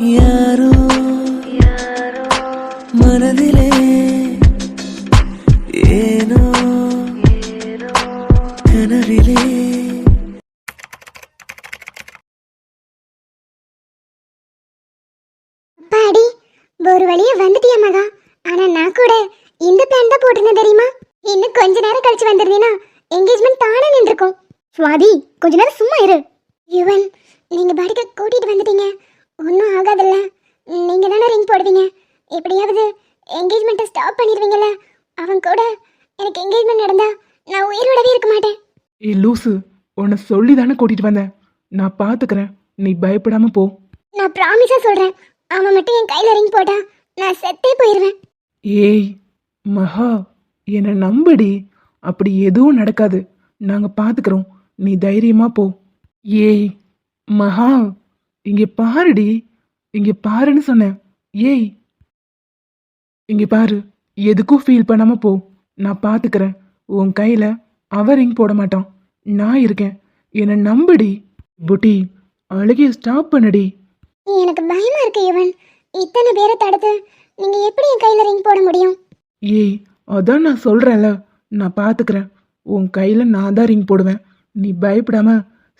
யாரோ ஏ லூசு உன்னை சொல்லி தானே கூட்டிட்டு வந்தேன். நான் பாத்துக்கிறேன். நீ பயப்படாம போ. நான் ப்ராமிஸா சொல்றேன். அவன் மட்டும் என் கையில ரிங் போட்டா நான் செத்தே போயிடுவேன் ஏய் மகா என்னை நம்படி. அப்படி எதுவும் நடக்காது. நாங்க பாத்துக்கிறோம். நீ தைரியமா போ. ஏய் மகா இங்க பாருடி. இங்க பாருன்னு சொன்னேன். ஏய் இங்க பாரு. எதுக்கும் ஃபீல் பண்ணாம போ. நான் பாத்துக்கிறேன். உன் கையில அவ ரிங் போட மாட்டான். நான் இருக்கேன். என்னை நம்புடி. புட்டி அழுகிய ஸ்டாப் பண்ணுடி. எனக்கு பயமா இருக்கு இவன் இத்தனை பேரை தடுத்து நீங்க எப்படி என் கையில ரிங் போட முடியும்? ஏய் அதான் நான் சொல்கிறேன்ல நான் பார்த்துக்கிறேன் உன் கையில் நான் தான் ரிங் போடுவேன். நீ பயப்படாம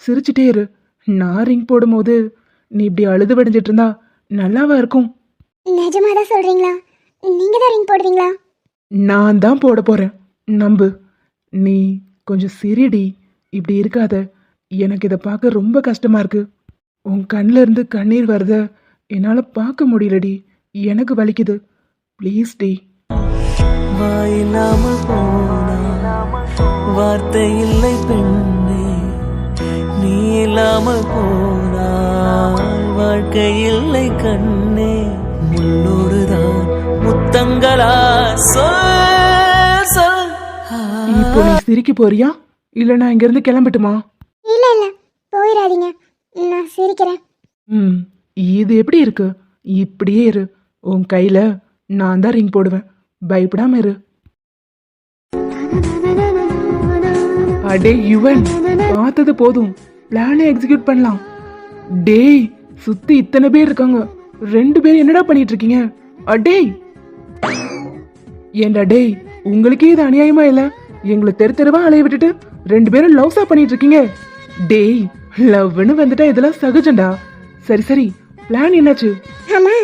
சிரிச்சிட்டே இரு. நான் ரிங் போடும்போது நீ இப்படி அழுது வடிஞ்சிட்டு இருந்தா நல்லாவா இருக்கும்? நிஜமா தான் சொல்றீங்களா? நீங்க தான் ரிங் போடுவீங்களா? நான் தான் போட போகிறேன் நம்பு. நீ கொஞ்சம் சிரிடி. இப்படி இருக்காத. எனக்கு இதை பார்க்க ரொம்ப கஷ்டமா இருக்கு. உன் கண்ணில் இருந்து கண்ணீர் வருத என்னால் பார்க்க முடியலடி. எனக்கு வலிக்குது. Please D. வாயில்லாமல் போனா வார்த்தை இல்லை பெண்ணே. நீ இல்லாமல் போனால் வாழ்க்கை இல்லை கண்ணே. முள்ளோடுதான் முத்தங்களா? சொல் சொல். இப்போ நீ சிரிக்க போறியா? இல்லை நான் இங்கேருந்து கிளம்பட்டுமா? இல்ல இல்ல. போயிடாதீங்க. நான் சிரிக்கிறேன். ம் இது எப்படி இருக்கு? இப்படியே இரு. உன் கையில நான் தான் ரிங் போடுவேன். பயப்படாம இரு. அடே யுவன் பார்த்தது போதும். பிளானை எக்ஸிக்யூட் பண்ணலாம். டேய் சுத்தி இத்தனை பேர் இருக்காங்க. ரெண்டு பேரும் என்னடா பண்ணிட்டு இருக்கீங்க அடேய் ஏன்டா டேய் உங்களுக்கே இது அநியாயமா இல்ல? எங்களை தெரு தெருவா அலைய விட்டுட்டு ரெண்டு பேரும் லவ்ஸா பண்ணிட்டு இருக்கீங்க டேய் லவ்னு வந்துட்டா இதெல்லாம் சகஜம்டா. சரி சரி பிளான் என்னாச்சு? ஆமா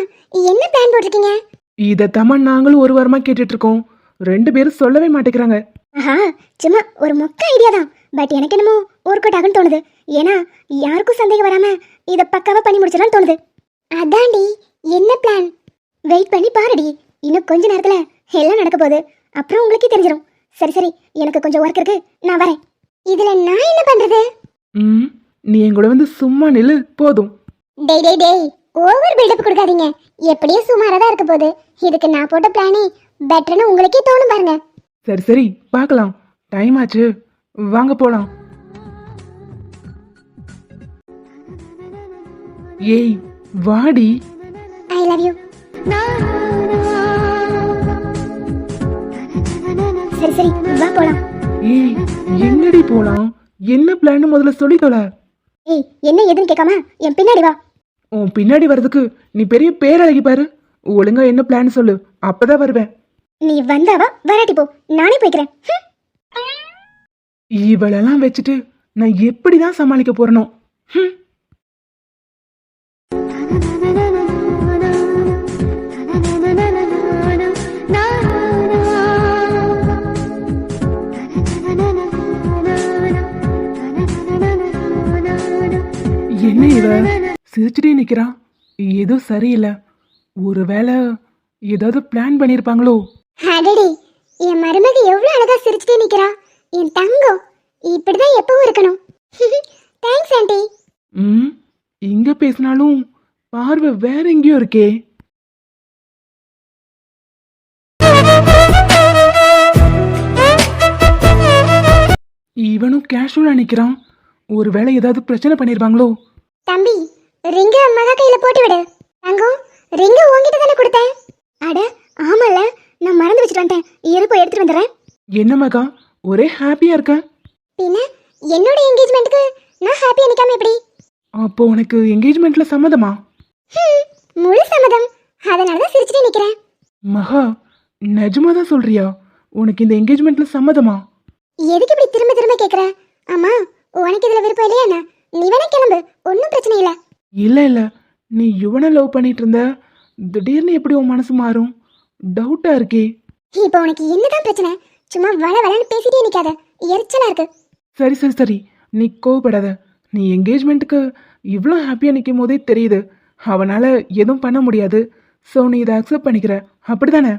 என்ன பிளான் போட்டிருக்கீங்க? இதத்தாம நாங்களும் ஒரு வாரமா கேட்டுட்டு இருக்கோம் ரெண்டு பேரும் சொல்லவே மாட்டேங்கிறாங்க. ஆஹா சும்மா ஒரு மொக்க ஐடியா தான். பட் எனக்கு என்னமோ ஒர்க் அவுட் ஆகும்னு தோணுது. ஏன்னா யாருக்கும் சந்தேகம் வராம இதை பக்காவா பண்ணி முடிச்சிடலாம்னு தோணுது. அதான்டி என்ன பிளான் வெயிட் பண்ணி பாருடி. இன்னும் கொஞ்ச நேரத்துல எல்லாம் நடக்க போகுது. அப்புறம் உங்களுக்கே தெரிஞ்சிடும் சரி சரி எனக்கு கொஞ்சம் ஒர்க் இருக்கு. நான் வரேன். இதுல நான் என்ன பண்றது? ம் நீ எங்கூட வந்து சும்மா நில்லு போதும். டேய் டேய் டேய் ஓவர் பில்டப் கொடுக்காதீங்க. எப்படியும் சுமாரா தான் இருக்க போகுது. இதுக்கு நான் போட்ட பிளானே பெட்டர்னு உங்களுக்கே தோணும் பாருங்க. சரி சரி பார்க்கலாம். டைம் ஆச்சு. வாங்க போலாம். ஏய் வாடி. ஐ லவ் யூ சரி சரி வா போலாம். ஏய் எங்கடி போலாம்? என்ன பிளான் முதல்ல சொல்லி தொலை ஏய் என்ன எதுன்னு கேட்காம என் பின்னாடி வா. உன் பின்னாடி வர்றதுக்கு நீ பெரிய பேரழகி பாரு. ஒழுங்கா என்ன பிளான் சொல்லு. அப்பதான் வருவேன். நீ வந்தாவா வராட்டி போ. நானே போய்க்கிறேன். இவளெல்லாம் வச்சுட்டு நான் எப்படிதான் சமாளிக்க போறனோ. இவ சிரிச்சுட்டே நிக்கிறா. ஏதோ சரியில்லை. ஒருவேளை ஏதாவது பிளான் பண்ணிருப்பாங்களோ? அடடி என் மருமக எவ்வளவு அழகா சிரிச்சுட்டே நிக்கிறா. என் தங்கம் இப்படிதான் எப்பவும் இருக்கணும். தேங்க்ஸ் ஆண்டி ம் இங்க பேசினாலும் பார்வை வேற எங்கேயோ இருக்கே. இவனும் கேஷுவலா நிக்கிறான். ஒருவேளை ஏதாவது பிரச்சனை பண்ணிருப்பாங்களோ? தம்பி ரிங்க மகா கையில போட்டு விடு. தங்கம் ரிங்க உன்கிட்ட தானே கொடுத்தேன். அட ஆமால நான் மறந்து வச்சுட்டு வந்துட்டேன். இரு போய் எடுத்துட்டு வந்துடுறேன். என்ன மகா ஒரே ஹாப்பியா இருக்க? பின்ன என்னோட என்கேஜ்மெண்ட்டுக்கு நான் ஹாப்பியா நிக்காம எப்படி? அப்போ உனக்கு என்கேஜ்மெண்ட்ல சம்மதமா? முழு சம்மதம். அதனால தான் சிரிச்சுட்டே நிக்கிறேன். மகா நிஜமா தான் சொல்றியா? உனக்கு இந்த என்கேஜ்மெண்ட்ல சம்மதமா? எதுக்கு இப்படி திரும்ப திரும்ப கேக்குற? ஆமா உனக்கு இதுல விருப்பம் இல்லையா என்ன? நீ வேணா கிளம்பு. ஒன்றும் பிரச்சனை இல்லை. இல்ல இல்ல. நீ யுவனை லவ் பண்ணிட்டு இருந்த. திடீர்னு எப்படி உன் மனசு மாறும்? டவுட்டா இருக்கே. இப்போ உனக்கு என்னதான் பிரச்சனை? சும்மா வள வளன்னு பேசிட்டே நிக்காத. எரிச்சலா இருக்கு. சரி சரி சரி. நீ கோவப்படாத. நீ என்கேஜ்மெண்ட்டுக்கு இவ்வளோ ஹாப்பியாக நிற்கும் போதே தெரியுது. அவனால் எதுவும் பண்ண முடியாது. ஸோ நீ இதை அக்செப்ட் பண்ணிக்கிற. அப்படிதானே?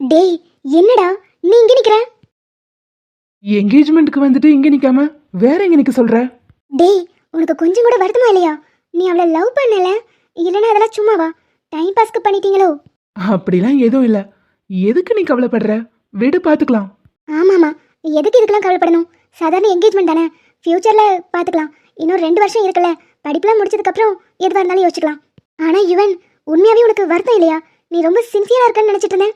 டேய் என்னடா? நீ இங்க நிக்கிற? என்கேஜ்மெண்ட்டுக்கு வந்துட்டு இங்கே நிற்காம வேற எங்கே நிற்க சொல்கிற டேய் உனக்கு கொஞ்சம் கூட வருத்தமா இல்லையா? நீ அவளை லவ் பண்ணல. இல்லைன்னா அதெல்லாம் சும்மாவா? டைம் பாஸ்க்கு பண்ணிட்டீங்களோ? அப்படிலாம் எதுவும் இல்லை. எதுக்கு நீ கவலைப்படுற? விடு பார்த்துக்கலாம் ஆமாமா எதுக்கு இதுக்கெல்லாம் கவலைப்படணும்? சாதாரண என்கேஜ்மெண்ட் தானே? ஃபியூச்சர்ல பார்த்துக்கலாம் இன்னும் ரெண்டு வருஷம் இருக்குல்ல. படிப்புலாம் முடிச்சதுக்கப்புறம் எதுவாக இருந்தாலும் யோசிச்சுக்கலாம். ஆனா இவன் உண்மையாவே உனக்கு வருத்தம் இல்லையா? நீ ரொம்ப சின்சியரா இருக்கன்னு நினைச்சிட்டு இருந்தேன்.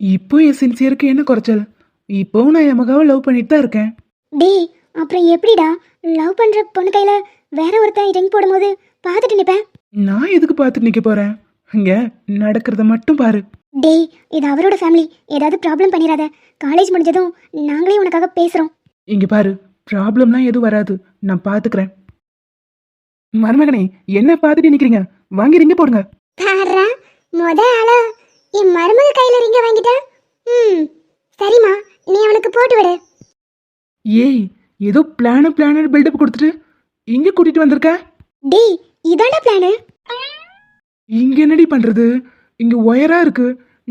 இப்போ என் சின்சியருக்கு என்ன குறைச்சல்? இப்போவும் நான் என் மகாவை லவ் பண்ணிட்டு தான் இருக்கேன். டேய் அப்புறம் எப்படிடா? லவ் பண்ற பொண்ணு கையில வேற ஒருத்தன் ரிங் போடும்போது பார்த்துட்டு நிப்பேன் நான் எதுக்கு பார்த்துட்டு நிற்க போகிறேன் இங்கே நடக்கிறத மட்டும் பாரு. டேய் இது அவரோட ஃபேமிலி ஏதாவது ப்ராப்ளம் பண்ணிடாத. காலேஜ் முடிஞ்சதும் நாங்களே உனக்காக பேசுறோம். இங்கே பாரு ப்ராப்ளம்லாம் எதுவும் வராது. நான் பார்த்துக்கிறேன். மருமகனே என்ன பார்த்துட்டு நிற்கிறீங்க வாங்கி ரிங்க போடுங்க. பாரா முத ஆளா? என் மருமக கையில ரிங்க வாங்கிட்டேன் ம் சரிம்மா. நீ அவனுக்கு போட்டு விடு. ஏய் ஏதோ பிளானு பிளானு பில்டப் கொடுத்துட்டு இங்கே கூட்டிட்டு வந்திருக்க? டேய் இதாண்டா பிளானு இங்க என்னடி பண்றது? இங்க ஒயரா இருக்கு.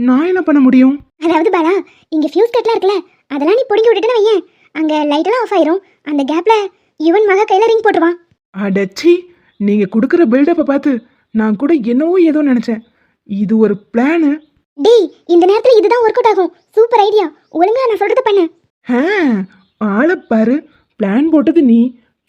நான் என்ன பண்ண முடியும்? அதாவது பாலா இங்க ஃபியூஸ் கட்லாம் இருக்குல்ல அதெல்லாம் நீ பிடுங்கி விட்டுட்டு வையேன் அங்க லைட் எல்லாம் ஆஃப் ஆயிரும். அந்த கேப்ல யுவன் மக கையில ரிங் போட்டுருவான் அடச்சி நீங்க கொடுக்குற பில்டப்பை பார்த்து நான் கூட என்னவோ ஏதோ நினைச்சேன். இது ஒரு பிளானு டேய் இந்த நேரத்துல இதுதான் ஒர்க் அவுட் ஆகும். சூப்பர் ஐடியா ஒழுங்கா நான் சொல்றது பண்ணு. ஆளை பாரு. பிளான் போட்டது நீ.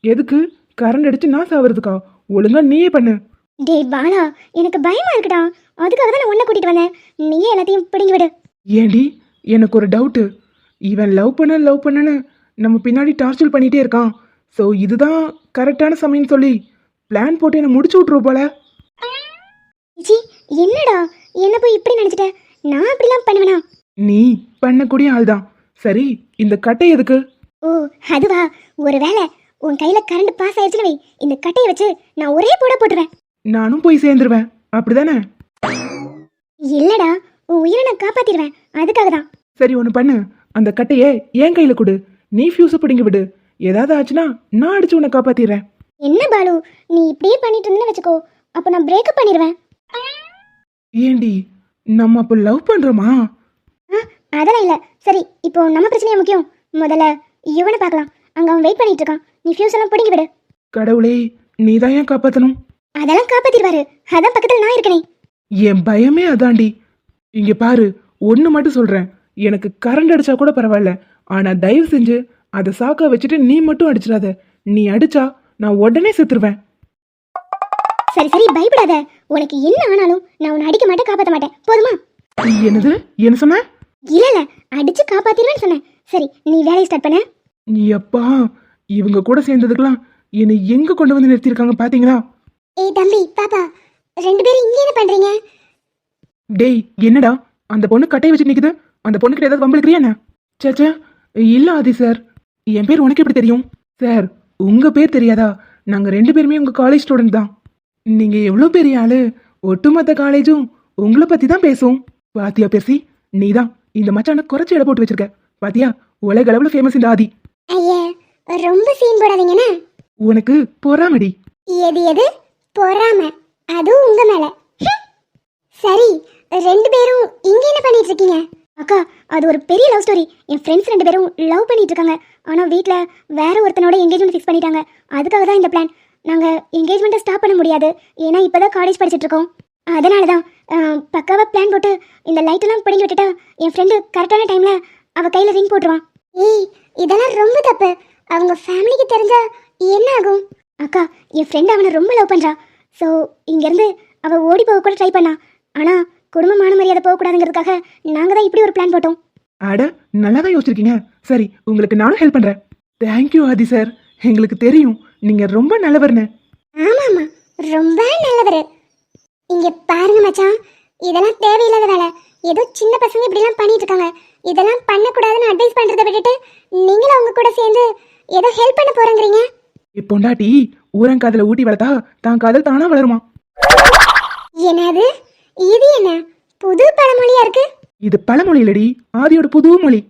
எதுக்கு? கரண்ட் அடிச்சு நான் சாவறதுக்கா? ஒழுங்கா நீயே பண்ணு. டேய் பாலா எனக்கு பயமா இருக்குடா. அதுக்காக தான் நான் உன்னை கூட்டிட்டு வந்தேன். நீயே எல்லாத்தையும் பிடுங்கி விடு. ஏண்டி எனக்கு ஒரு டவுட்டு இவன் லவ் பண்ண லவ் பண்ணன்னு நம்ம பின்னாடி டார்ச்சர் பண்ணிட்டே இருக்கான். ஸோ இதுதான் கரெக்டான சமயம்னு சொல்லி பிளான் போட்டு என்னை முடிச்சு விட்ருவோம் போல. சி என்னடா? என்ன போய் இப்படி நினைச்சிட்ட? நான் அப்படிலாம் பண்ணுவேனா? நீ பண்ணக்கூடிய ஆள் தான் சரி இந்த கட்டை எதுக்கு? ஓ அதுவா? ஒருவேளை உன் கையில கரண்ட் பாஸ் ஆயிடுச்சுன்னு வை. இந்த கட்டையை வச்சு நான் ஒரே போட போட்டுருவேன் நானும் போய் சேர்ந்துருவேன். அப்படிதானே? இல்லடா உன் உயிரை நான் காப்பாத்திடுவேன். அதுக்காக தான். சரி ஒன்று பண்ணு. அந்த கட்டையை என் கையில் கொடு. நீ ஃபியூஸை பிடிங்கி விடு. ஏதாவது ஆச்சுன்னா நான் அடிச்சு உன்னை காப்பாத்திடுறேன். என்ன பாலு? நீ இப்படியே பண்ணிட்டு இருந்தேன்னு வச்சுக்கோ. அப்போ நான் பிரேக்கப் பண்ணிடுவேன். ஏண்டி? நம்ம அப்போ லவ் பண்ணுறோமா ஆ அதெல்லாம் இல்லை. சரி இப்போ நம்ம பிரச்சனையா முக்கியம். முதல்ல யுவனை பார்க்கலாம். அங்கே அவன் வெயிட் பண்ணிட்டு இருக்கான். நீ ஃபியூஸ் எல்லாம் பிடிங்கி விடு. கடவுளே நீ தான் ஏன் காப்பாற்றணும் அதெல்லாம் காப்பாத்திடுவாரு. அதான் பக்கத்தில் நான் இருக்கனே. என் பயமே அதாண்டி. இங்க பாரு ஒன்று மட்டும் சொல்றேன். எனக்கு கரண்ட் அடிச்சா கூட பரவாயில்ல. ஆனா தயவு செஞ்சு அதை சாக்கா வச்சுட்டு நீ மட்டும் அடிச்சிடாத. நீ அடிச்சா நான் உடனே செத்துருவேன். சரி சரி பயப்படாத. உனக்கு என்ன ஆனாலும் நான் உன்னை அடிக்க மாட்டேன் காப்பாற்ற மாட்டேன். போதுமா? என்னது? என்ன சொன்ன? இல்ல இல்ல. அடிச்சு காப்பாத்திடுவேன்னு சொன்னேன். சரி நீ வேலையை ஸ்டார்ட் பண்ண. எப்பா இவங்க கூட சேர்ந்ததுக்கெல்லாம் என்னை எங்க கொண்டு வந்து நிறுத்தியிருக்காங்க பாத்தீங்களா? ஏய் தம்பி பாப்பா ரெண்டு பேரும் இங்க என்ன பண்றீங்க? டேய் என்னடா அந்த பொண்ணு கட்டையை வச்சு நிக்குது? அந்த பொண்ணுக்கிட்ட ஏதாவது வம்பிழுக்கிறியா என்ன? சேச்சே இல்ல ஆதி சார். என் பேர் உனக்கு எப்படி தெரியும்? சார் உங்க பேர் தெரியாதா? நாங்க ரெண்டு பேருமே உங்க காலேஜ் ஸ்டூடெண்ட் தான். நீங்க எவ்வளவு பெரிய ஆளு? ஒட்டுமொத்த காலேஜும் உங்களை பத்தி தான் பேசும். பாத்தியா பேசி நீ தான் இந்த மச்சான குறைச்சி இட போட்டு வச்சிருக்க. பாத்தியா? உலக அளவுல ஃபேமஸ் இந்த ஆதி. ஐயா ரொம்ப சீன் போடாதீங்கண்ணா. உனக்கு பொறாமடி. எது எது? பொறாம. அதுவும் உங்க மேல. ஹம். சரி ரெண்டு பேரும் இங்க என்ன பண்ணிட்டு இருக்கீங்க? அக்கா அது ஒரு பெரிய லவ் ஸ்டோரி என் ஃப்ரெண்ட்ஸ் ரெண்டு பேரும் லவ் பண்ணிட்டு இருக்காங்க. ஆனா வீட்ல வேற ஒருத்தனோட என்கேஜ்மெண்ட் ஃபிக்ஸ் பண்ணிட்டாங்க. அதுக்காக தான் இந்த பிளான் நாங்க என்கேஜ்மெண்ட்டை ஸ்டாப் பண்ண முடியாது. ஏன்னா இப்பதான் காலேஜ் படிச்சிட்டு இருக்கோம். அதனால தான் பக்காவா பிளான் போட்டு இந்த லைட் எல்லாம் பிடிங்கி விட்டுட்டா என் ஃப்ரெண்டு கரெக்டான டைம்ல அவ கையில ரிங் போட்டுருவான் ஏய் இதெல்லாம் ரொம்ப தப்பு. அவங்க ஃபேமிலிக்கு தெரிஞ்சா என்ன ஆகும்? அக்கா என் ஃப்ரெண்ட் அவனை ரொம்ப லவ் பண்றா. ஸோ இங்கேருந்து அவள் ஓடி போக கூட ட்ரை பண்ணா. ஆனால் குடும்பமான மரியாதை போகக்கூடாதுங்கிறதுக்காக நாங்கள் தான் இப்படி ஒரு பிளான் போட்டோம். அட நல்லா தான் யோசிச்சிருக்கீங்க. சரி உங்களுக்கு நானும் ஹெல்ப் பண்றேன். தேங்க்யூ ஆதி சார் எங்களுக்கு தெரியும். நீங்க ரொம்ப நல்லவர்னு. ஆமாம்மா ரொம்ப நல்லவர். இங்க பாருங்க மச்சான் இதெல்லாம் தேவையில்லாத வேலை. ஏதோ சின்ன பசங்க இப்படிலாம் பண்ணிட்டு இருக்காங்க. இதெல்லாம் பண்ணக்கூடாதுன்னு அட்வைஸ் பண்றதை விட்டுட்டு நீங்களும் அவங்க கூட சேர்ந்து ஏதோ ஹெல்ப் பண்ண போறேங்கிறீங்க? என் பொண்டாட்டி ஊரங்காதல ஊட்டி வளர்த்தா தான் காதல் தானா வளருமா? என்னது? இது என்ன? புது பழமொழியா இருக்கு? இது பழமொழி இல்லடி ஆதியோட புது மொழி.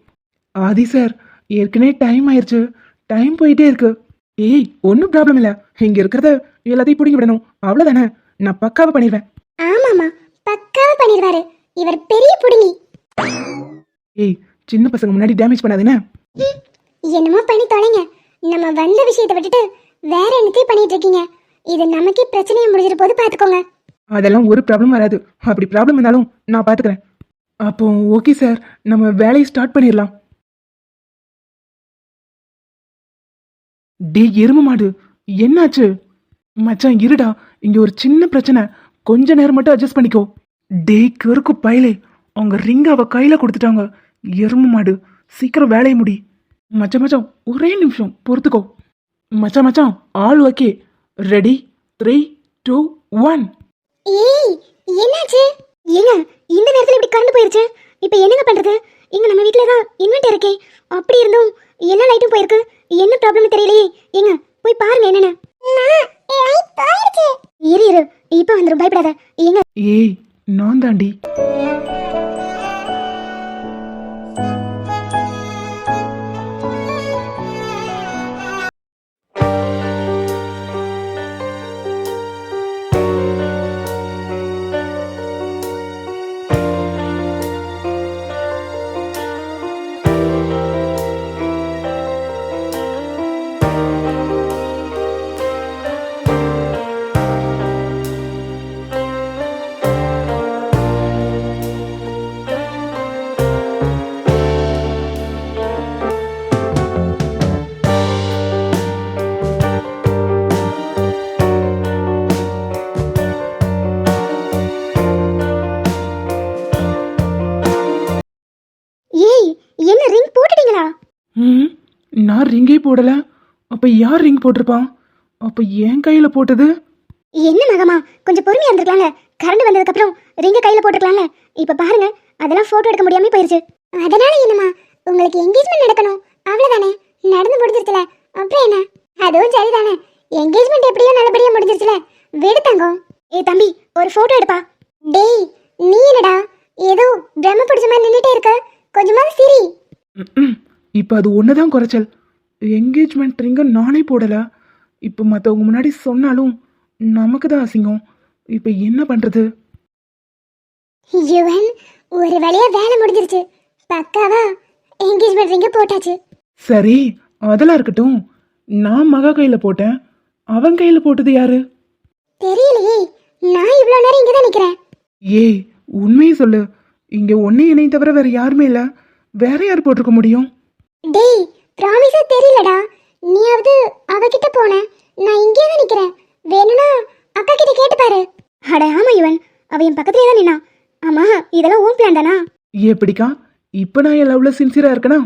ஆதி சார் ஏற்கனவே டைம் ஆயிருச்சு. டைம் போயிட்டே இருக்கு. ஏய் ஒன்றும் ப்ராப்ளம் இல்லை. இங்க இருக்கிறத எல்லாத்தையும் பிடிங்கி விடணும். அவ்வளோதானே நான் பக்காவை பண்ணிடுவேன். ஆமாமா பக்காவா பண்ணிடுவாரு. இவர் பெரிய புடுங்கி. ஏய் சின்ன பசங்க முன்னாடி டேமேஜ் பண்ணாதுன்னு என்னமோ பண்ணி தொலைங்க. நம்ம வந்த விஷயத்தை விட்டுட்டு வேற என்னத்தையும் பண்ணிட்டு இருக்கீங்க. இது நமக்கே பிரச்சனையை முடிஞ்சிட போது பாத்துக்கோங்க. அதெல்லாம் ஒரு ப்ராப்ளம் வராது. அப்படி ப்ராப்ளம் இருந்தாலும் நான் பார்த்துக்கிறேன் அப்போ ஓகே சார் நம்ம வேலையை ஸ்டார்ட் பண்ணிடலாம். டே எரும மாடு. என்னாச்சு? மச்சான் இருடா. இங்க ஒரு சின்ன பிரச்சனை. கொஞ்ச நேரம் மட்டும் அட்ஜஸ்ட் பண்ணிக்கோ. டே கருக்கு பயலே. அவங்க ரிங்க அவ கையில கொடுத்துட்டாங்க. எரும மாடு. சீக்கிரம் வேலையை முடி. மச்ச மச்சான் ஒரே நிமிஷம். பொறுத்துக்கோ. மச்சான் மச்சான் ஆள் okay. Ready three two one ஏய் என்னாச்சு? ஏங்க இந்த நேரத்தில் இப்படி கரண்ட் போயிருச்சு. இப்போ என்னங்க பண்ணுறது இங்கே நம்ம வீட்டில் தான் இன்வெர்டர் இருக்கே. அப்படி இருந்தும் எல்லா லைட்டும் போயிருக்கு. என்ன ப்ராப்ளம் தெரியலையே. ஏங்க போய் பாருங்க என்னென்ன. இரு இரு இப்போ வந்துரும் பயப்படாத ஏங்க ஏய் நான் தாண்டி. நான் ரிங்கே போடல? அப்ப யார் ரிங் போட்டிருப்பான் அப்ப என் கையில போட்டது? என்ன மகமா? கொஞ்சம் பொறுமையா இருந்திருக்கலாம்ல. கரண்ட் வந்ததுக்கு அப்புறம் ரிங்க கையில போட்டுக்கலாம்ல இப்ப பாருங்க அதெல்லாம் போட்டோ எடுக்க முடியாம போயிருச்சு. அதனால என்னமா உங்களுக்கு என்கேஜ்மெண்ட் நடக்கணும். அவ்வளவுதானே? நடந்து முடிஞ்சிருச்சுல. அப்புறம் என்ன? அதுவும் சரிதானே. என்கேஜ்மெண்ட் எப்படியோ நல்லபடியா முடிஞ்சிருச்சுல. விடு தங்கம் ஏய் தம்பி ஒரு போட்டோ எடுப்பா. டேய் நீ என்னடா? ஏதோ பிரம்ம பிடிச்ச மாதிரி நின்னுட்டே இருக்க. கொஞ்சமாவது சிரி. இப்ப அது ஒண்ணுதான் குறைச்சல். என்கேஜ்மெண்ட் ரிங்க நானே போடல. இப்ப மத்தவங்க முன்னாடி சொன்னாலும் நமக்கு தான் அசிங்கம். இப்ப என்ன பண்றது? யுவன் ஒரு வழியா வேலை முடிஞ்சிருச்சு. பக்காவா என்கேஜ்மெண்ட் ரிங்க போட்டாச்சு. சரி அதெல்லாம் இருக்கட்டும். நான் மகா கையில போட்டேன். அவன் கையில போட்டது யாரு? தெரியலையே நான் இவ்வளோ நேரம் இங்கே தான் நிற்கிறேன் ஏய் உண்மையை சொல்லு. இங்க ஒன்னே என்னை தவிர வேற யாருமே இல்ல. வேற யார் போட்டிருக்க முடியும்? டேய் ப்ராமிஸா தெரியலடா. நீயாவது அவகிட்ட போன. நான் இங்கே தான் நிற்கிறேன் வேணும்னா அக்கா கிட்ட கேட்டு பாரு. அட ஆமா இவன். அவ என் பக்கத்துலேயே தான் நின்னா. ஆமா இதெல்லாம் ஓன் பிளான் தானா? எப்படிக்கா? இப்ப நான் என் லவ்ல சின்சியரா இருக்கனா?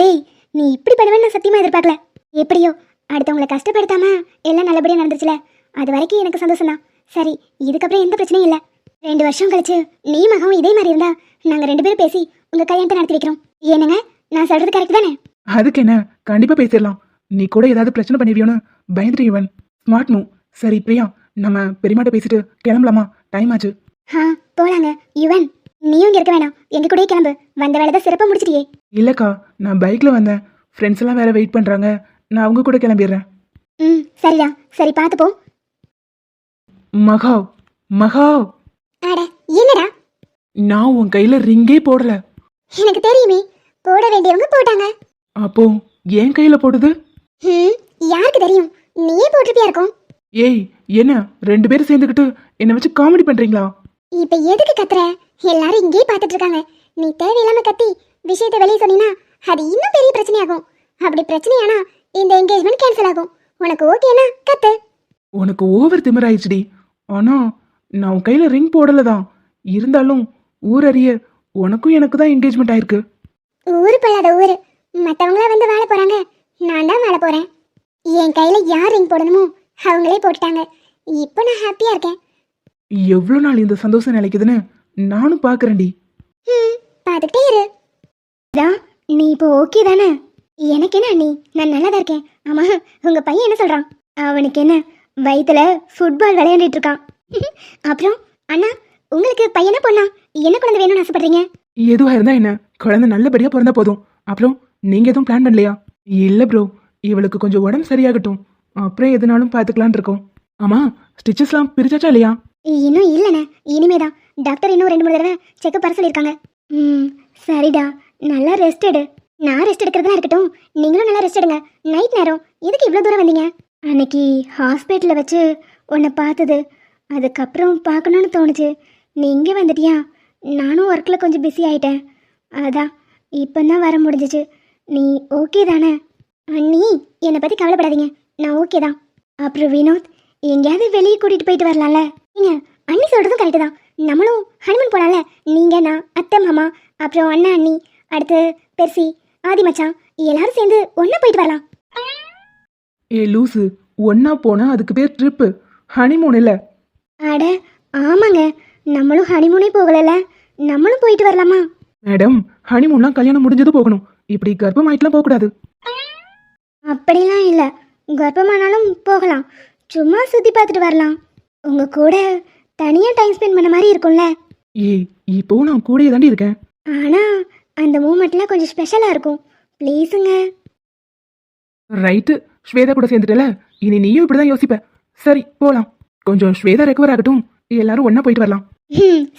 டேய் நீ இப்படி பண்ணுவேன்னு நான் சத்தியமா எதிர்பார்க்கல. எப்படியோ அடுத்தவங்களை கஷ்டப்படுத்தாம எல்லாம் நல்லபடியா நடந்துச்சுல அது வரைக்கும் எனக்கு சந்தோஷம் தான் சரி இதுக்கப்புறம் எந்த பிரச்சனையும் இல்லை. ரெண்டு வருஷம் கழிச்சு நீ மகவும் இதே மாதிரி இருந்தா நாங்க ரெண்டு பேரும் பேசி உங்க கல்யாணத்தை நடத்தி வைக்கிறோம். என்னங்க? நான் சொல்றது கரெக்ட் தானே? அதுக்கு என்ன? கண்டிப்பா பேசிடலாம். நீ கூட ஏதாவது பிரச்சனை பண்ணிடுவியோன்னு பயந்துட்டு இவன். ஸ்மார்ட் மூவ் சரி பிரியா நம்ம பெரியமாட்ட பேசிட்டு கிளம்பலாமா? டைம் ஆச்சு. ஆ போலாங்க. யுவன் நீயும் இங்க இருக்க வேணாம். எங்க கூடயே கிளம்பு. வந்த வேலை தான் சிறப்பா முடிச்சிட்டியே. இல்லக்கா நான் பைக்ல வந்தேன். ஃப்ரெண்ட்ஸ் எல்லாம் வேற வெயிட் பண்றாங்க. நான் அவங்க கூட கிளம்பிடுறேன். ம் சரிடா சரி பார்த்து போ. மகா மகா. அட என்னடா? நான் உன் கையில ரிங்கே போடல. எனக்கு தெரியுமே. போட வேண்டியவங்க போட்டாங்க. அப்போ என் கையில போட்டது ம் யாருக்கு தெரியும்? நீயே போட்டிருப்பியா இருக்கும். ஏய் என்ன ரெண்டு பேரும் சேர்ந்துக்கிட்டு என்னை வச்சு காமெடி பண்றீங்களா? இப்ப எதுக்கு கத்துற? எல்லாரும் இங்கேயே பார்த்துட்டு இருக்காங்க நீ தேவையில்லாம கத்தி விஷயத்தை வெளியே சொன்னீங்கன்னா அது இன்னும் பெரிய பிரச்சனையாகும். அப்படி பிரச்சனையானா இந்த என்கேஜ்மெண்ட் கேன்சல் ஆகும். உனக்கு ஓகேனா கத்து. உனக்கு ஓவர் திமிராயிடுச்சுடி ஆனா நான் உன் கையில ரிங் போடல தான். இருந்தாலும் ஊரறிய உனக்கும் எனக்கு தான் என்கேஜ்மெண்ட் ஆயிருக்கு. ஊரு பொல்லாத ஊரு. மத்தவங்களா வந்து வாழ போறாங்க. நான் தான் வாழ போறேன். என் கையில யார் ரிங் போடணுமோ அவங்களே போட்டுட்டாங்க. இப்போ நான் ஹாப்பியா இருக்கேன். எவ்வளோ நாள் இந்த சந்தோஷம் நிலைக்குதுன்னு நானும் பார்க்கறேன்டி. ம் பார்த்துக்கிட்டே இரு. அதான் நீ இப்போ ஓகே தானே? எனக்கு என்ன அண்ணி? நான் நல்லா தான் இருக்கேன். ஆமா உங்க பையன் என்ன சொல்றான்? அவனுக்கு என்ன வயித்துல ஃபுட்பால் விளையாண்டுட்டு இருக்கான். அப்புறம் அண்ணா உங்களுக்கு பையனா பொண்ணா? என்ன குழந்தை வேணும்னு ஆசைப்படுறீங்க? எதுவா இருந்தா என்ன? குழந்தை நல்லபடியா பிறந்தா போதும். அப்புறம் நீங்கள் எதுவும் பிளான் பண்ணலையா? இல்லை ப்ரோ இவளுக்கு கொஞ்சம் உடம்பு சரியாகட்டும். அப்புறம் எதுனாலும் பார்த்துக்கலான்னு இருக்கோம். ஆமாம் ஸ்டிச்சஸ்லாம் பிரிச்சாச்சா இல்லையா? இன்னும் இல்லைண்ணே. இனிமேதான். டாக்டர் இன்னும் ரெண்டு மூணு தடவை செக்கப் வர சொல்லியிருக்காங்க. ம் சரிடா. நல்லா ரெஸ்ட் எடு. நான் ரெஸ்ட் எடுக்கிறதா இருக்கட்டும். நீங்களும் நல்லா ரெஸ்ட் எடுங்க. நைட் நேரம். எதுக்கு இவ்வளோ தூரம் வந்தீங்க? அன்னைக்கு ஹாஸ்பிட்டலில் வச்சு உன்னை பார்த்தது. அதுக்கப்புறம் பார்க்கணுன்னு தோணுச்சு. நீ இங்கே வந்துட்டியா? நானும் ஒர்க்கில் கொஞ்சம் பிஸி ஆயிட்டேன். அதான் இப்போ தான் வர முடிஞ்சிச்சு. நீ ஓகே தானே? அண்ணி என்னை பற்றி கவலைப்படாதீங்க. நான் ஓகே தான். அப்புறம் வினோத் எங்கேயாவது வெளியே கூட்டிகிட்டு போயிட்டு வரலாம்ல? நீங்க அண்ணி சொல்கிறதும் கரெக்டு தான். நம்மளும் ஹனிமூன் போகலாம்ல நீங்கள் நான் அத்தை மாமா அப்புறம் அண்ணா அண்ணி அடுத்து பெர்சி ஆதி மச்சான் எல்லாரும் சேர்ந்து ஒன்றா போயிட்டு வரலாம். ஏ லூசு ஒன்னா போனா அதுக்கு பேர் ட்ரிப்பு ஹனிமூன் இல்ல. அட ஆமாங்க. நம்மளும் ஹனிமூனே போகலல்ல நம்மளும் போயிட்டு வரலாமா? மேடம் ஹனிமூன்லாம் கல்யாணம் முடிஞ்சது போகணும். இப்படி கர்ப்பமாயிட்டுலாம் போகக்கூடாது. அப்படிலாம் இல்லை. கர்ப்பமானாலும் போகலாம். சும்மா சுற்றி பார்த்துட்டு வரலாம். உங்கள் கூட தனியாக டைம் ஸ்பெண்ட் பண்ண மாதிரி இருக்கும்ல. ஏய் இப்போ நான் கூடயே தாண்டி இருக்கேன். ஆனால் அந்த மூமெண்ட்லாம் கொஞ்சம் ஸ்பெஷலாக இருக்கும். ப்ளீஸுங்க ரைட்டு ஸ்வேதா கூட சேர்ந்துட்டல இனி நீயும் இப்படிதான் யோசிப்ப. சரி போலாம். கொஞ்சம் ஸ்வேதா ரெக்கவர் ஆகட்டும். எல்லாரும் ஒண்ணா போயிட்டு வரலாம்.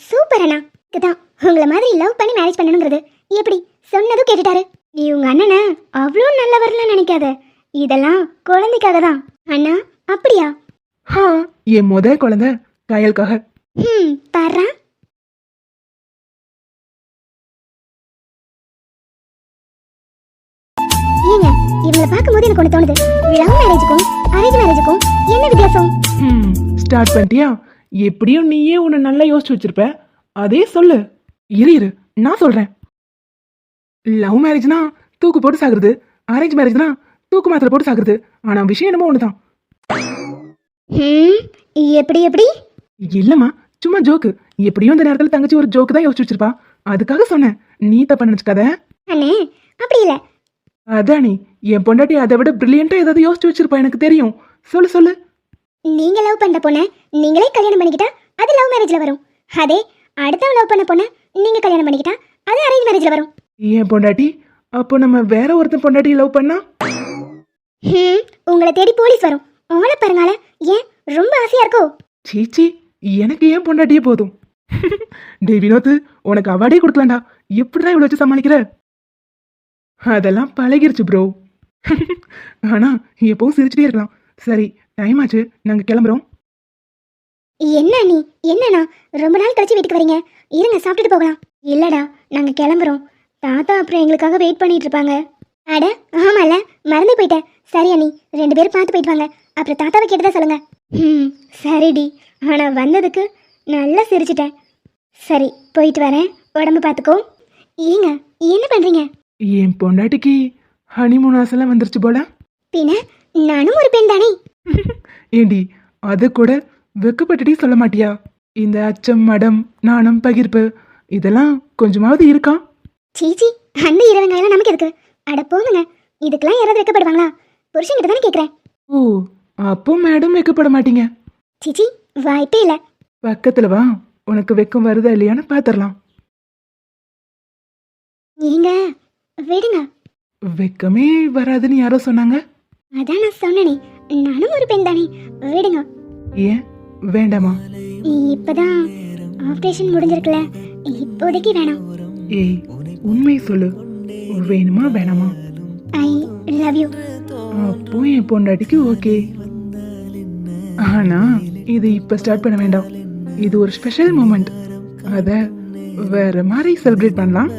சூப்பர் அண்ணா. இதுதான். உங்களை மாதிரி லவ் பண்ணி மேரேஜ் பண்ணணுங்கிறது. எப்படி? சொன்னதும் கேட்டுட்டாரு. நீ உங்க அண்ணனை அவ்வளோ நல்லவர்லாம் நினைக்காத. இதெல்லாம் குழந்தைக்காக தான் அண்ணா அப்படியா? ஹா என் முத குழந்தை கயலுக்காக ம் பாரு ஏங்க இவங்களை பார்க்கும்போது எனக்கு ஒன்று தோணுது. லவ் மேரேஜுக்கும் அரேஞ்ச் மேரேஜுக்கும் என்ன வித்தியாசம்? ம் ஸ்டார்ட் பண்ணிட்டியா? எப்படியும் நீயே உன்னை நல்லா யோசிச்சு வச்சிருப்ப. அதே சொல்லு. இரு இரு நான் சொல்றேன். லவ் மேரேஜ்னா தூக்கு போட்டு சாகுறது அரேஞ்ச் மேரேஜ்னா தூக்கு மாத்திரை போட்டு சாகுறது ஆனா விஷயம் என்னமோ ஒண்ணுதான். ம் எப்படி எப்படி? இல்லம்மா சும்மா ஜோக்கு எப்படியும் இந்த நேரத்துல தங்கச்சி ஒரு ஜோக்கு தான் யோசிச்சு வச்சிருப்பா. அதுக்காக சொன்னேன் நீ தப்பா நினைச்சுக்காத. அண்ணே அப்படி இல்லை. அதானே என் பொண்டாட்டி அதை விட பிரில்லியண்டா ஏதாவது யோசிச்சு வச்சிருப்பா எனக்கு தெரியும். சொல்லு சொல்லு. நீங்க லவ் பண்ற பொண்ண நீங்களே கல்யாணம் பண்ணிக்கிட்டா அது லவ் மேரேஜ்ல வரும். அதே அடுத்தவன் லவ் பண்ண பொண்ண நீங்க கல்யாணம் பண்ணிக்கிட்டா அது அரேஞ்ச் மேரேஜ்ல வரும். என் பொண்டாட்டி? அப்போ நம்ம வேற ஒருத்தன் பொண்டாட்டி லவ் பண்ணா? ஹம் உங்களை தேடி போலீஸ் வரும். ஆளை பாருங்கள ஏன்? ரொம்ப ஆசையா இருக்கோ? சீச்சி எனக்கு ஏன் பொண்டாட்டியே போதும்? டே வினோத் உனக்கு அவார்டே கொடுக்கலாம்டா. எப்படிதான் இவ்வளோ வச்சு சமாளிக்கிற? அதெல்லாம் பழகிருச்சு ப்ரோ ஆனா எப்பவும் சிரிச்சுட்டே இருக்கலாம். சரி டைம் ஆச்சு. நாங்க கிளம்புறோம். என்ன நீ? என்னண்ணா? ரொம்ப நாள் கழிச்சு வீட்டுக்கு வரீங்க. இருங்க சாப்பிட்டுட்டு போகலாம். இல்லடா நாங்க கிளம்புறோம். தாத்தா அப்புறம் எங்களுக்காக வெயிட் பண்ணிட்டு இருப்பாங்க அட ஆமால மறந்து போயிட்டேன். சரி அண்ணி ரெண்டு பேரும் பார்த்து போயிட்டு வாங்க அப்புறம் தாத்தாவை கேட்டதா சொல்லுங்க. ம் சரிடி. ஆனா வந்ததுக்கு நல்லா சிரிச்சிட்டேன். சரி போயிட்டு வரேன். உடம்பு பார்த்துக்கோ. ஏங்க என்ன பண்றீங்க? என் பொண்டாட்டிக்கு ஹனிமூன் ஆசெல்லாம் வந்துருச்சு போல. பின்ன நானும் ஒரு பெண் தானே? ஏண்டி அது கூட வெக்கப்பட்டுட்டே சொல்ல மாட்டியா? இந்த அச்சம் மடம் நாணம் பகிர்ப்பு இதெல்லாம் கொஞ்சமாவது இருக்கா? சீச்சி அந்த இரவங்காயெல்லாம் நமக்கு எதுக்கு? அட போங்க. இதுக்கெல்லாம் யாராவது வைக்கப்படுவாங்களா? புருஷன்கிட்ட தானே கேட்குறேன் ஓ அப்போ மேடம் வெக்கப்பட மாட்டீங்க. சீச்சி வாய்ப்பே இல்லை. பக்கத்துல வா. உனக்கு வெக்கம் வருதா இல்லையான்னு பாத்திரலாம். நீங்க விடுங்க. வெக்கமே வராதுன்னு யாரோ சொன்னாங்க? அதான் நான் சொன்னேனே. நானும் ஒரு பெண் தானே. விடுங்க. ஏன்? வேண்டாமா? இப்பதான் ஆப்ரேஷன் முடிஞ்சிருக்குல இப்போதைக்கு வேணாம். ஏய் உண்மை சொல்லு. வேணுமா வேணாமா? I love you. அப்போ என் பொண்டாட்டிக்கு ஓகே. ஆனா இது இப்ப ஸ்டார்ட் பண்ண வேண்டாம். இது ஒரு ஸ்பெஷல் மூமெண்ட். அத வேற மாதிரி செலிப்ரேட் பண்ணலாம்.